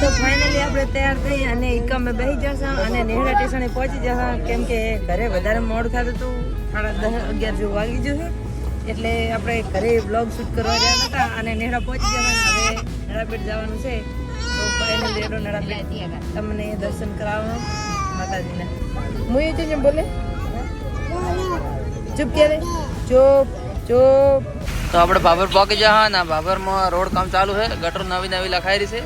તો ફાઇનલી આપણે તૈયાર થઈ અને ઇકામે બેસી જશું અને નેહડા સ્ટેશને પહોંચી જશું. કેમ કે ઘરે વધારે મોડ થતું હતું સાડા દસ અગિયાર જેવું વાગી જશે. એટલે આપણે ઘરે બ્લોગ શૂટ કરવા ગયા હતા અને નેહડા પહોંચી ગયા અને હવે નડાબેટ જવાનું છે. તો ફાઇનલી એડો નડાબેટ તમને દર્શન કરાવવાનું માતાજીના. હું એ છે બોલે? ચૂપ ક્યારે? ચૂપ ચૂપ. તો આપણે બાબર પહોંચી ગયા ને બાબરમાં રોડ કામ ચાલુ છે. ગટર નવી નવી લખાઈ છે.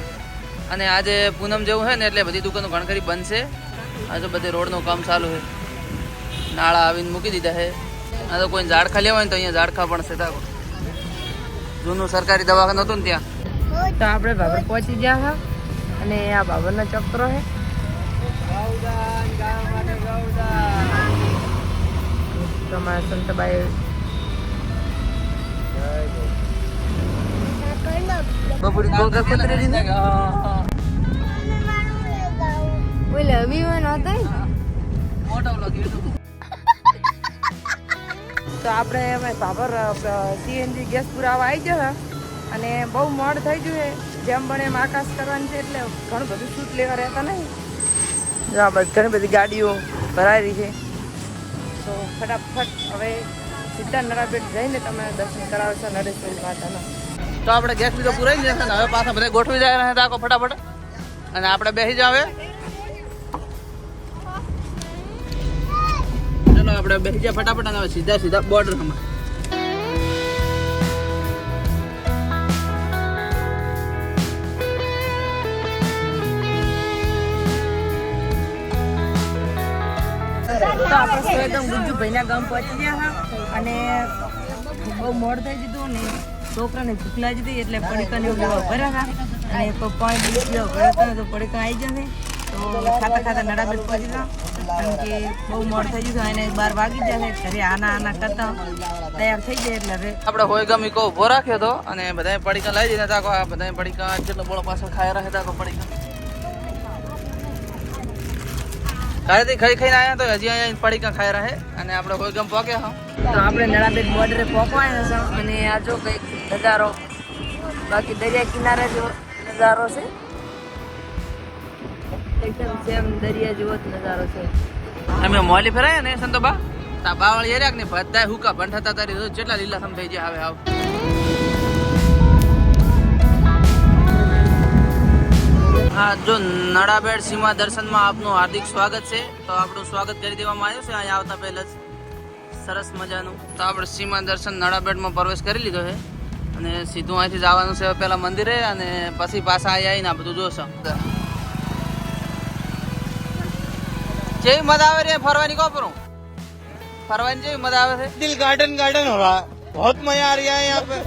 અને આજે પૂનમ જેવું છે ને એટલે બધી દુકાનો ઘણખરી બંધ છે આજે બધી રોડનું કામ ચાલુ છે. નાળા આવીને મૂકી દીધા છે. આ તો કોઈ ઝાડખા લેવા હોય ને તો અહીંયા ઝાડખા પણ છે તાકો જૂનું સરકારી દવાખાનું હતું ને ત્યાં. તો આપણે બાબર પહોંચી ગયા હા. અને આ બાબરનો ચક્રો છે. તો અમારા સંતબાઈ બપોરી ગોળ કરી પતરી ને ઓલે વિમાન હતા મોટો વ્લોગ તો આપણે અમે બાબર સીએનજી ગેસ પુરાવા આવી જશે અને બહુ મોડ થઈ ગયું છે. જેમ પણ એમ આકાશ કરવાની છે એટલે ઘણું બધું શૂટ લેવા રહેતા નહીં. જો આ બધી ઘણી બધી ગાડીઓ ભરાઈ રહી છે. તો ફટાફટ હવે સીધા નરાપેટ જઈને તમે દર્શન કરાવશો નરેશભાઈ માતાના. તો આપણે ગેસ બીજો પૂરાઈ જશે ને હવે પાછા બધા ગોઠવી જાય રહે આખો ફટાફટ. અને આપણે બેસી જાવ ચલો આપણે બેસી જાય ફટાફટ સીધા સીધા બોર્ડર હમણાં. તો આપણે સૌ ગુજ્જુ ભાઈના ગામ પહોંચી ગયા અને બહુ મોડ થઈ જતું ને, છોકરાને ભૂખ લાગી એટલે પડીકાને એવું લેવા ભર્યા હતા. અને પપ્પાએ બીજ ભર્યા તો પડીકા આવી જશે. તો ખાતા ખાતા નડાબેટ પહોંચી ગયા કારણ કે બહુ મોડ થઈ ગયું અને બાર વાગી જાય ઘરે આના આના કરતા તૈયાર થઈ જાય એટલે હવે આપણે હોય ગમી કો ઊભો રાખ્યો હતો અને બધાએ પડીકા લઈ દીધા તાકો આ બધાએ પડીકા જેટલો બોળો પાછળ ખાયા રહે તાકો પડીકા. ઘરેથી ખાઈ ખાઈને આવ્યા તો હજી અહીંયા પડીકા ખાઈ રહે અને આપણે હોય ગમ હા. તો આપણે નડાબેટ બોર્ડરે છે અને આ જો કંઈક નજારો બાકી દરિયા કિનારે જો નજારો છે એકદમ સેમ દરિયા જેવો જ નજારો છે. અમે મોલી ફેરાયા ને, સંતોબા? તા બાવળ એરિયા ને બધા હુકા બંધ થતા તારી રોજ જેટલા લીલા સમ થઈ ગયા આવે આવ. હા, જો નડાબેડ સીમા દર્શનમાં આપનું હાર્દિક સ્વાગત છે. તો આપણું સ્વાગત કરી દેવામાં આવ્યું છે, અહીંયા આવતા પહેલા જ. સરસ મજાનું. તો આપણે સીમા દર્શન નડાબેડમાં પ્રવેશ કરી લીધો છે. અને સીધું અહીંથી જવાનું છે પહેલાં મંદિરે અને પછી પાછા અહીંયા આવીને આ બધું જોશો. જેવી મજા આવે રે ફરવાની કહો પર ફરવાની જેવી મજા આવે છે. દિલ ગાર્ડન ગાર્ડન હોવા બહુત મજા આ રહી હે યહાં પે.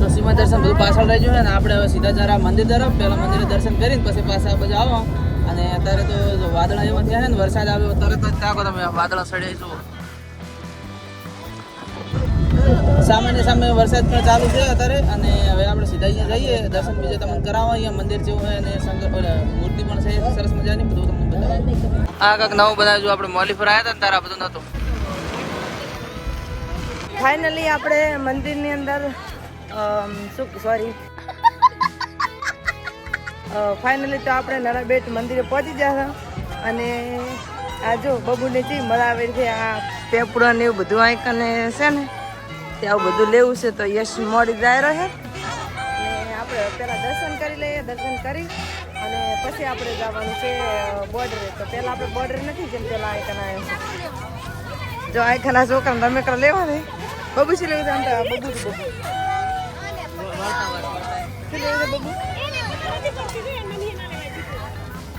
તો દર્શન બધું પાછળ રહી ગયું ને આપણે હવે સીધા જરા મંદિર તરફ પેલા મંદિરે દર્શન કરીને પછી પાછા બધા આવો. અને અત્યારે તો વાદળા એવા થયા ને વરસાદ આવ્યો તરત જ તાકો તમે વાદળા સડે જુઓ. સામાન્ય સામે વરસાદ પણ ચાલુ છે અત્યારે અને હવે આપણે સીધા અહીંયા જઈએ દર્શન બીજે તમને કરાવવા અહીંયા મંદિર જેવું હોય અને શંકર મૂર્તિ પણ છે સરસ મજાની બધું આ કાંક નવું બનાવ્યું જો આપણે મોલી પર આવ્યા હતા તારા બધું નહોતું. ફાઇનલી આપણે મંદિરની અંદર શું સોરી ફાઇનલી તો આપણે નળાબેટ મંદિરે પહોંચી હતા. અને આ જો બબુને જે મળાવે છે, આ પેપડા ને એવું બધું આંક અને છે ને, તે આવું બધું લેવું છે તો યશ મોડી જાય રહે. આપણે પહેલાં દર્શન કરી લઈએ, દર્શન કરી. અને પછી આપણે જવાનું છે બોર્ડરે તો પહેલાં આપણે બોર્ડર નથી, જેમ પહેલાં આઈકન આવ્યા જો આઈકન આ છોકરાને રમેકડા લેવા ને બબુ શું લેવું આમ છે બબુ.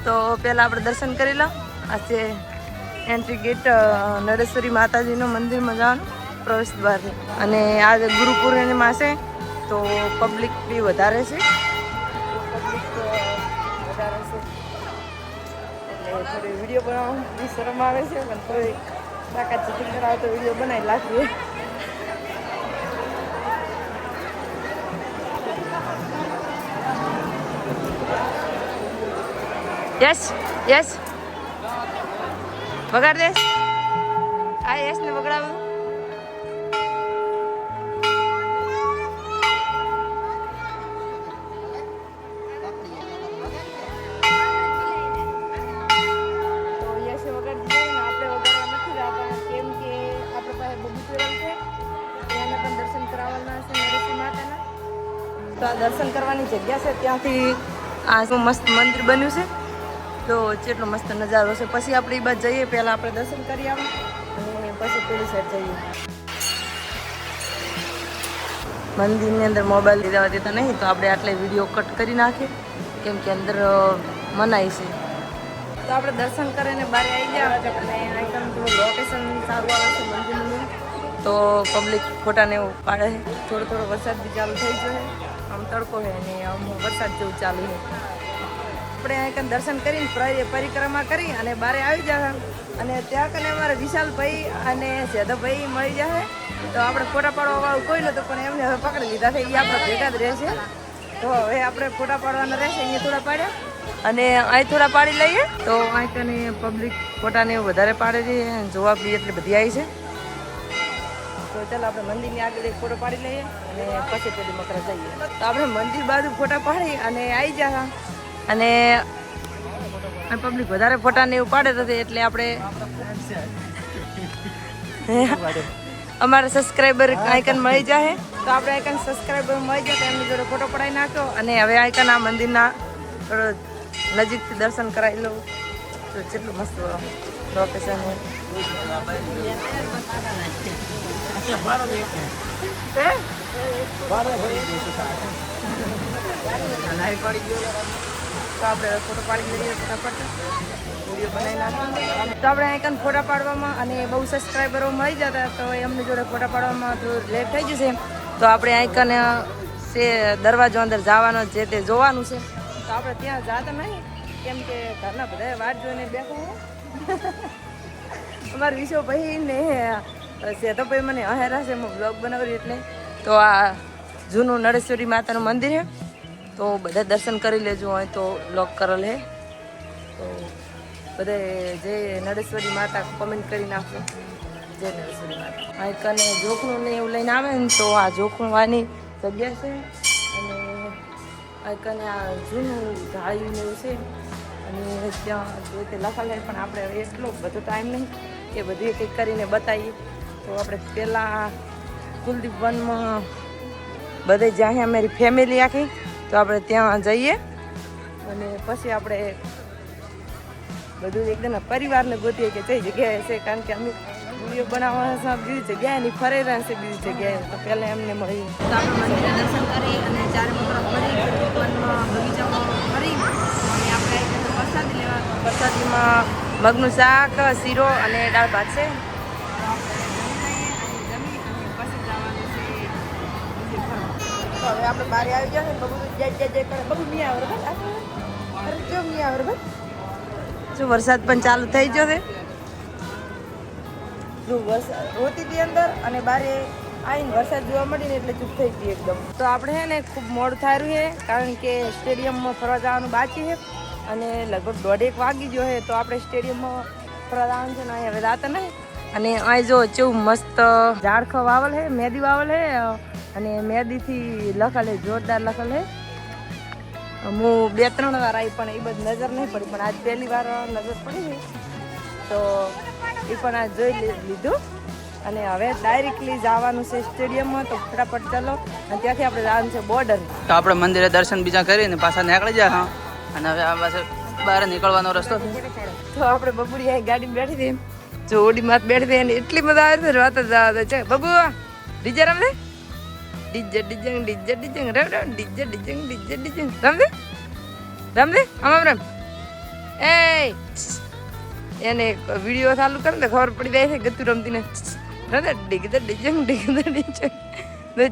તો પહેલાં આપણે દર્શન કરી લો. આજે એન્ટ્રી ગેટ નરેશ્વરી માતાજીનું મંદિરમાં જવાનું, પ્રવેશ દ્વાર અને આજે ગુરુ પૂર્ણિમા છે, તો પબ્લિક બી વધારે છે. થોડી વીડિયો બનાવવામાં બી શરમ આવે છે, પણ થોડી તાકાત જેટલી કરાવે તો વીડિયો બનાવી લાગીએ યસ યસ વગાડ દેસ આ યસ ને વગડાવું. દર્શન કરવાની જગ્યા છે, ત્યાંથી આ શું મસ્ત મંદિર બન્યું છે. તો કેટલો મસ્ત નજારો છે, પછી આપણે એ બાજુ જઈએ, પહેલાં આપણે દર્શન કરી આવીએ અને પછી પેલી સાઈડ જઈએ. મંદિરની અંદર મોબાઈલ લીધા દેતા નહીં, તો આપણે આટલે વીડિયો કટ કરી નાખીએ, કેમ કે અંદર મનાય છે. તો આપણે દર્શન કરીને બહાર આવી ગયા. અને થોડું લોકેશન સારું આવે છે મંદિરનું. તો પબ્લિક ફોટાને એવું પાડે થોડો થોડો વરસાદ બી ચાલુ થઈ ગયો આમ તડકો છે અને આમ વરસાદ જેવું ચાલુ છે. આપણે કંઈ દર્શન કરીને પ્ર- પરિક્રમા કરી અને બારે આવી જશે અને ત્યાં કને અમારે વિશાલભાઈ અને સેધાભાઈ મળી જશે તો આપણે ફોટા પાડવા વાળું કોઈ નહોતું, પણ એમને હવે પકડી લીધા છે. એ આપણે ભેગા જ રહેશે. તો હવે આપણે ફોટા પાડવાના રહેશે. અહીંયા થોડા પાડ્યા અને અહીં થોડા પાડી લઈએ. તો અહીં કને પબ્લિક એવું વધારે પાડે છે. જોવા બી એટલી બધી આવી છે. તો ચાલો આપણે મંદિરની આગળ એક ફોટો પાડી લઈએ અને પછી પેલી મકરા જઈએ. તો આપણે મંદિર બાજુ ફોટા પાડી અને આવી જા. અને પબ્લિક વધારે ફોટા ને એવું પાડે નથી એટલે આપણે અમારા સબસ્ક્રાઈબર આઇકન મળી જાય તો આપણે આઇકન સબસ્ક્રાઈબર મળી જાય તો એમની જોડે ફોટો પડાવી નાખ્યો અને હવે આઇકન આ મંદિરના થોડો નજીકથી દર્શન કરાવી લઉં. તો જેટલું મસ્ત તો આપણે ફોટો પાડી લઈએ ફટાફટ. વીડિયો બનાવી તો આપણે અહીં ફોટા પાડવામાં અને બહુ સબસ્ક્રાઈબરો મળી જતા તો એમની જોડે ફોટા પાડવામાં થોડું લેટ થઈ જશે. તો આપણે આઈકન છે દરવાજો અંદર જવાનો જે તે જોવાનું છે. તો આપણે ત્યાં જાતા નહીં. કેમ કે ઘરના બધા વાટ જોઈને બેઠું અમારા વિશ્વભાઈ ને સેતોભાઈ મને અહેરા છે હું બ્લોગ બનાવ્યું એટલે. તો આ જૂનું નરેશ્વરી માતાનું મંદિર છે. તો બધા દર્શન કરી લેજો હોય તો બ્લોગ કરેલ હે તો બધે જે નરેશ્વરી માતા કોમેન્ટ કરી નાખજો. જય નરેશ્વરી માતા. અહીં કને જોખણું ને એવું લઈને આવે ને તો આ જોખણવાની જગ્યા છે. અને અહીં કને આ જૂનું ઢાળ્યું ને એવું છે. અને ત્યાં જે તે લખાલે પણ આપણે એટલો બધો ટાઈમ નહીં કે બધી કંઈક કરીને બતાવીએ. તો આપણે પહેલાં કુલદીપ વનમાં બધે જ્યાં અમારી ફેમિલી આખી, તો આપણે ત્યાં જઈએ. અને પછી આપણે બધું એકદમ પરિવારને ગોતીએ કે કઈ જગ્યાએ છે કારણ કે અમે વીડિયો બનાવવાના છે બીજી જગ્યાએ ની ફરે રહ્યા છે બીજી જગ્યાએ. તો પહેલાં એમને મળીએ તો દર્શન કરી અને ચારે મકરા ફરી મગનું શાક શીરો અને દાળ ભાત છે. હવે આપણે બારે આવી ગયા છે બબુ જય જય જય કરે. બબુ મી આવે બરાબર અરે કેમ મી આવે બરાબર જો વરસાદ પણ ચાલુ થઈ ગયો છે. જો વરસાદ હોતી હતી અંદર અને બારે આવીને વરસાદ જોવા મળીને એટલે ચૂપ થઈ ગઈ એકદમ. તો આપણે છે ને ખૂબ મોડું રહ્યું છે કારણ કે સ્ટેડિયમમાં ફરવા જવાનું બાકી છે. અને લગભગ દોઢેક વાગી ગયો છે તો આપણે સ્ટેડિયમમાં પ્રદાન છે ને અહીંયા હવે રાતે નહીં. અને અહીં જો ચેવું મસ્ત ઝાડખો વાવલ હે, મેદી વાવલ હે, અને મેદીથી લખેલ હે, જોરદાર લખેલ હે. હું બે ત્રણ વાર આવી પણ એ બધી નજર નહીં પડી, પણ આજ પહેલી વાર નજર પડી છે. તો એ પણ આ જોઈ લીધું. અને હવે ડાયરેક્ટલી જવાનું છે સ્ટેડિયમમાં, તો ફટાફટ ચાલો. અને ત્યાંથી આપણે જવાનું છે બોર્ડર. તો આપણે મંદિરે દર્શન બીજા કરીને પાછા નીકળી જાય, હા. અને હવે આમાં પાસે બહાર નીકળવાનો રસ્તો છે. તો આપણે બબુડી આ ગાડીમાં બેઠી હતી. જો ઓડી માં બેઠી હતી એટલી મજા આવી છે વાત જ આવે છે બબુ ડીજે રમ દે ડીજે ડીજે ડીજે ડીજે, રમ રમ, ડીજે ડીજે ડીજે ડીજે રમ દે રમ દે આમ, રમ. એ એને વીડિયો ચાલુ કરે ને ખબર પડી જાય છે ગતું રમતી ને. રમ દે ડીગ દે ડીજે. ડીગ દે ડીજે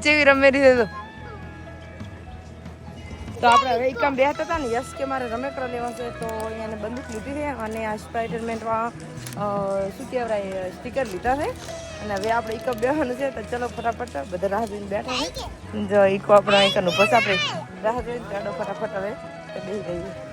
ચેવી રમેલી છે તો? તો આપણે હવે એકમ બે હતા ને યસ કે મારે રમેકડા લેવા છે, તો એને બંદૂક લીધી છે અને આ સ્પાઇડરમેન્ટમાં શું કહેવાય સ્ટીકર લીધા છે. અને હવે આપણે એકમ બેવાનું છે, તો ચલો ફટાફટ બધા રાહ જોઈને બેઠા છે. જો ઈકો આપણે એકનું બસ રાહ જોઈને ગાડો ફટાફટ હવે બેસી ગઈ